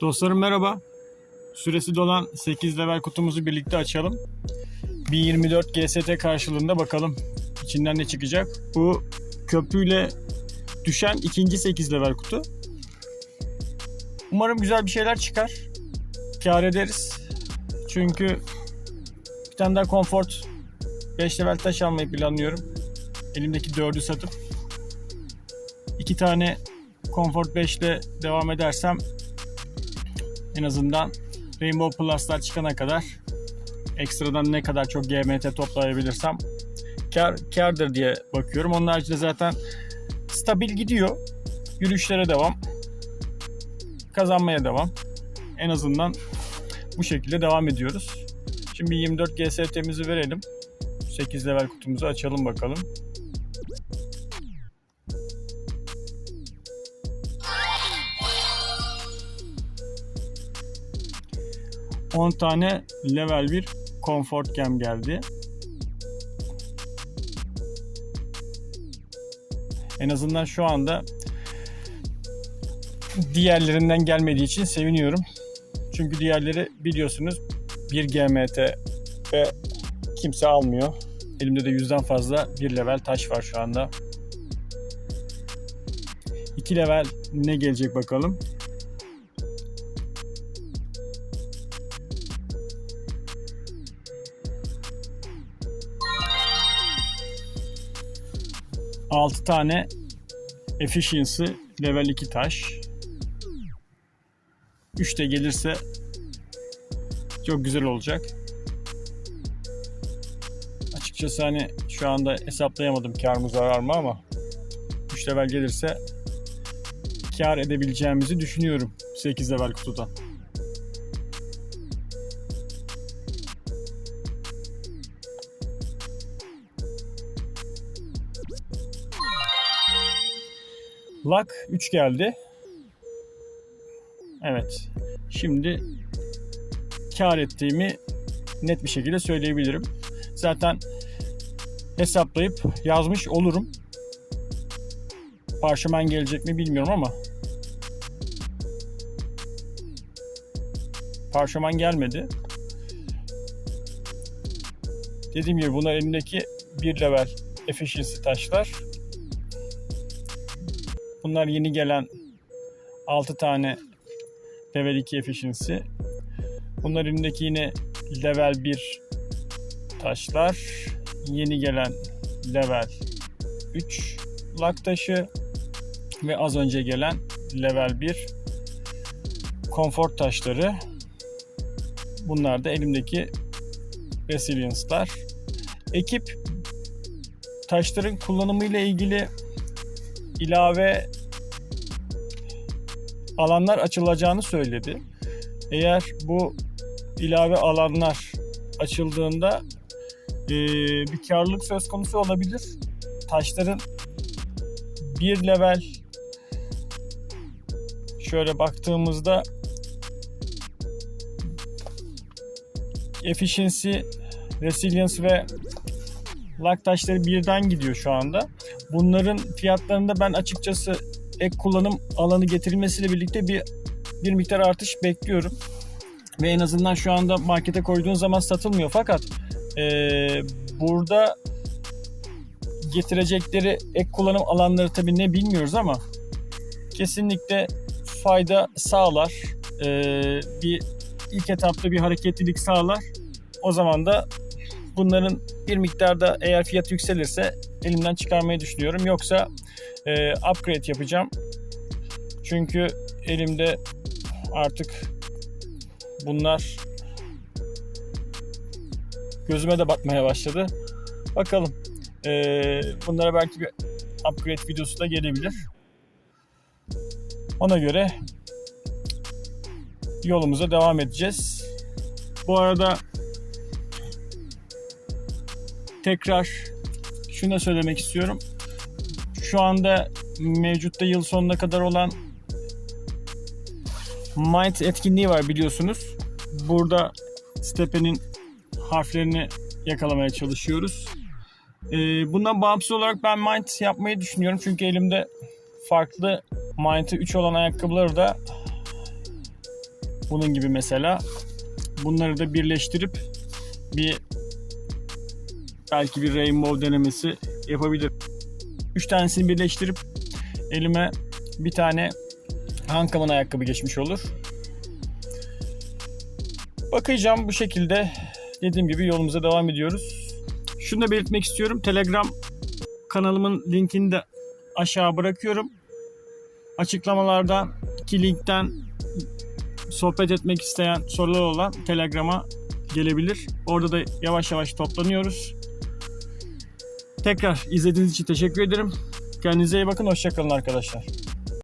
Dostlarım merhaba. Süresi dolan 8 level kutumuzu birlikte açalım. Bir 24 GST karşılığında bakalım içinden ne çıkacak. Bu köprüyle düşen ikinci 8 level kutu. Umarım güzel bir şeyler çıkar. Kar ederiz. Çünkü bir tane daha Comfort 5 level taş almayı planlıyorum. Elimdeki 4'ü satıp iki tane Comfort 5 ile devam edersem en azından Rainbow Plus'lar çıkana kadar ekstradan ne kadar çok GMT toplayabilirsem kar, kardır diye bakıyorum. Onun haricinde zaten stabil gidiyor. Yürüyüşlere devam. Kazanmaya devam. En azından bu şekilde devam ediyoruz. Şimdi 24 GST'mizi verelim. 8 level kutumuzu açalım bakalım. 10 tane level 1 comfort gem geldi. En azından şu anda diğerlerinden gelmediği için seviniyorum. Çünkü diğerleri biliyorsunuz 1 GMT ve kimse almıyor. Elimde de yüzden fazla bir level taş var şu anda. 2 level ne gelecek bakalım. Altı tane efficiency level 2 taş. 3 de gelirse çok güzel olacak. Açıkçası hani şu anda hesaplayamadım kar mı zarar mı ama 3 level gelirse kar edebileceğimizi düşünüyorum 8 level kutudan. Luck 3 geldi. Evet. Şimdi kar ettiğimi net bir şekilde söyleyebilirim. Zaten hesaplayıp yazmış olurum. Parşömen gelecek mi bilmiyorum ama parşömen gelmedi. Dediğim gibi bunlar elimdeki bir level efficiency taşlar. Bunlar yeni gelen 6 tane level 2 efficiency. Bunlar elimdeki yine level 1 taşlar. Yeni gelen level 3 lak taşı ve az önce gelen level 1 konfor taşları. Bunlar da elimdeki resilience'lar. Ekip taşların kullanımı ile ilgili ilave alanlar açılacağını söyledi. Eğer bu ilave alanlar açıldığında e, bir karlılık söz konusu olabilir. Taşların bir level şöyle baktığımızda efficiency, resilience ve lak taşları birden gidiyor şu anda. Bunların fiyatlarında ben açıkçası ek kullanım alanı getirilmesiyle birlikte bir bir miktar artış bekliyorum. Ve en azından şu anda markete koyduğun zaman satılmıyor. Fakat e, burada getirecekleri ek kullanım alanları tabii ne bilmiyoruz ama kesinlikle fayda sağlar. E, bir ilk etapta bir hareketlilik sağlar. O zaman da bunların bir miktarda eğer fiyat yükselirse elimden çıkarmayı düşünüyorum. Yoksa e, upgrade yapacağım. Çünkü elimde artık bunlar gözüme de batmaya başladı. Bakalım. E, bunlara belki bir upgrade videosu da gelebilir. Ona göre yolumuza devam edeceğiz. Bu arada tekrar şunu da söylemek istiyorum. Şu anda mevcutta yıl sonuna kadar olan Mind etkinliği var biliyorsunuz. Burada Stepe'nin harflerini yakalamaya çalışıyoruz. Ee, bundan bağımsız olarak ben Mind yapmayı düşünüyorum. Çünkü elimde farklı Mind'ı 3 olan ayakkabıları da Bunun gibi mesela. Bunları da birleştirip bir belki bir rainbow denemesi yapabilirim. Üç tanesini birleştirip elime bir tane Hankam'ın ayakkabı geçmiş olur. Bakacağım bu şekilde dediğim gibi yolumuza devam ediyoruz. Şunu da belirtmek istiyorum. Telegram kanalımın linkini de aşağı bırakıyorum. Açıklamalarda iki linkten sohbet etmek isteyen sorular olan Telegram'a gelebilir. Orada da yavaş yavaş toplanıyoruz. Tekrar izlediğiniz için teşekkür ederim. Kendinize iyi bakın. Hoşçakalın arkadaşlar.